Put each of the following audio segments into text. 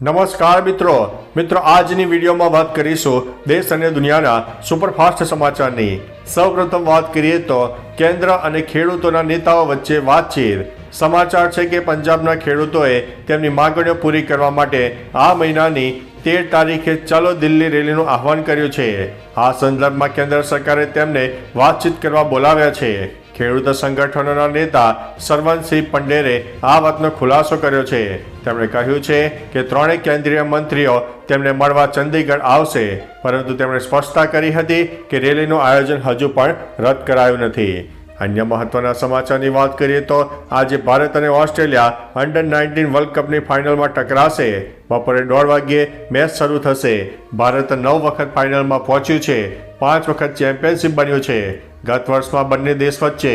નમસ્કાર મિત્રો. મિત્રો, આજની વિડીયોમાં વાત કરીશું દેશ અને દુનિયાના સુપરફાસ્ટ સમાચારની. સૌપ્રથમ વાત કરીએ તો કેન્દ્ર અને ખેડૂતોના નેતાઓ વચ્ચે વાતચીત. સમાચાર છે કે પંજાબના ખેડૂતોએ તેમની માગણીઓ પૂરી કરવા માટે આ મહિનાની તેર તારીખે ચલો દિલ્હી રેલીનું આહવાન કર્યું છે. આ સંદર્ભમાં કેન્દ્ર સરકારે તેમને વાતચીત કરવા બોલાવ્યા છે. ખેડૂત સંગઠનોના નેતા સરવનસિંહ પંડેરે આ વાતનો ખુલાસો કર્યો છે. તેમણે કહ્યું છે કે ત્રણેય કેન્દ્રીય મંત્રીઓ તેમને મળવા ચંદીગઢ આવશે, પરંતુ તેમણે સ્પષ્ટતા કરી હતી કે રેલીનું આયોજન હજુ પણ રદ કરાયું નથી. અન્ય મહત્વના સમાચારની વાત કરીએ તો આજે ભારત અને ઓસ્ટ્રેલિયા અંડર નાઇન્ટીન વર્લ્ડ કપની ફાઇનલમાં ટકરાશે. બપોરે દોઢ વાગ્યે મેચ શરૂ થશે. ભારત નવ વખત ફાઇનલમાં પહોંચ્યું છે. પાંચ વખત ચેમ્પિયનશિપ બન્યું છે. ગત વર્ષમાં બંને દેશ વચ્ચે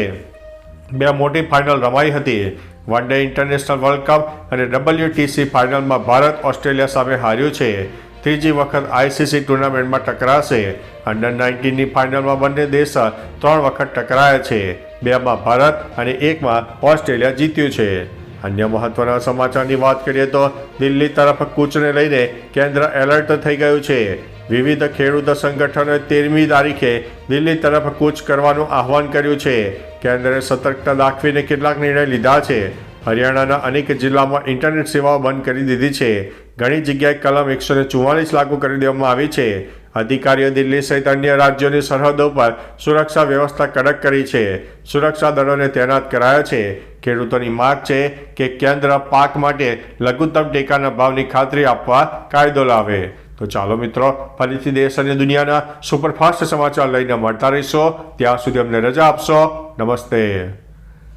બે મોટી ફાઇનલ રમાઈ હતી. One day international world cup અને ડબલ્યુટીસી ફાઇનલમાં ભારત ઓસ્ટ્રેલિયા સામે હાર્યું છે. ત્રીજી વખત આઈસીસી ટુર્નામેન્ટમાં ટકરાશે. અંડર નાઇન્ટીનની ફાઇનલમાં બંને દેશ ત્રણ વખત ટકરાયા છે. બેમાં ભારત અને એકમાં ઓસ્ટ્રેલિયા જીત્યું છે. અન્ય મહત્વના સમાચારની વાત કરીએ તો દિલ્હી તરફ કૂચને લઈને કેન્દ્ર એલર્ટ થઈ ગયું છે. વિવિધ ખેડૂત સંગઠનોએ તેરમી તારીખે દિલ્હી તરફ કૂચ કરવાનું આહવાન કર્યું છે. કેન્દ્રે સતર્કતા દાખવીને કેટલાક નિર્ણય લીધા છે. હરિયાણાના અનેક જિલ્લામાં ઇન્ટરનેટ સેવાઓ બંધ કરી દીધી છે. ઘણી જગ્યાએ કલમ એકસો લાગુ કરી દેવામાં આવી છે. અધિકારીઓ દિલ્હી સહિત અન્ય રાજ્યોની સરહદો પર સુરક્ષા વ્યવસ્થા કડક કરી છે. સુરક્ષા દળોને તૈનાત કરાયા છે. ખેડૂતોની માંગ છે કે કેન્દ્ર પાક માટે લઘુત્તમ ટેકાના ભાવની ખાતરી આપવા કાયદો લાવે. તો ચાલો મિત્રો, ફરીથી દેશ અને દુનિયાના સુપરફાસ્ટ સમાચાર લઈને મળતા રહીશો. ત્યાં સુધી અમને રજા આપશો. નમસ્તે.